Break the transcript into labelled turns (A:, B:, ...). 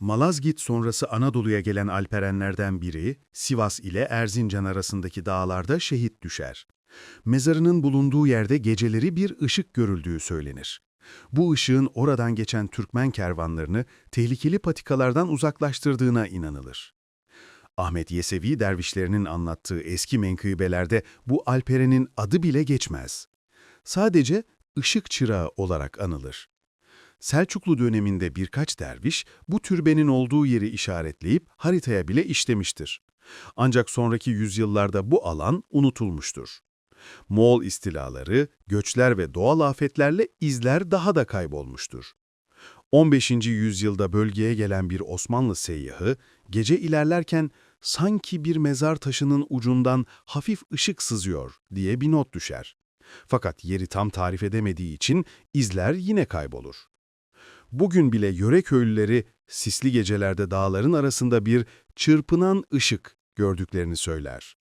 A: Malazgirt sonrası Anadolu'ya gelen Alperenlerden biri, Sivas ile Erzincan arasındaki dağlarda şehit düşer. Mezarının bulunduğu yerde geceleri bir ışık görüldüğü söylenir. Bu ışığın oradan geçen Türkmen kervanlarını tehlikeli patikalardan uzaklaştırdığına inanılır. Ahmet Yesevi dervişlerinin anlattığı eski menkıbelerde bu Alperen'in adı bile geçmez. Sadece ışık çırağı olarak anılır. Selçuklu döneminde birkaç derviş bu türbenin olduğu yeri işaretleyip haritaya bile işlemiştir. Ancak sonraki yüzyıllarda bu alan unutulmuştur. Moğol istilaları, göçler ve doğal afetlerle izler daha da kaybolmuştur. 15. yüzyılda bölgeye gelen bir Osmanlı seyyahı, gece ilerlerken sanki bir mezar taşının ucundan hafif ışık sızıyor diye bir not düşer. Fakat yeri tam tarif edemediği için izler yine kaybolur. Bugün bile yöre köylüleri sisli gecelerde dağların arasında bir çırpınan ışık gördüklerini söyler.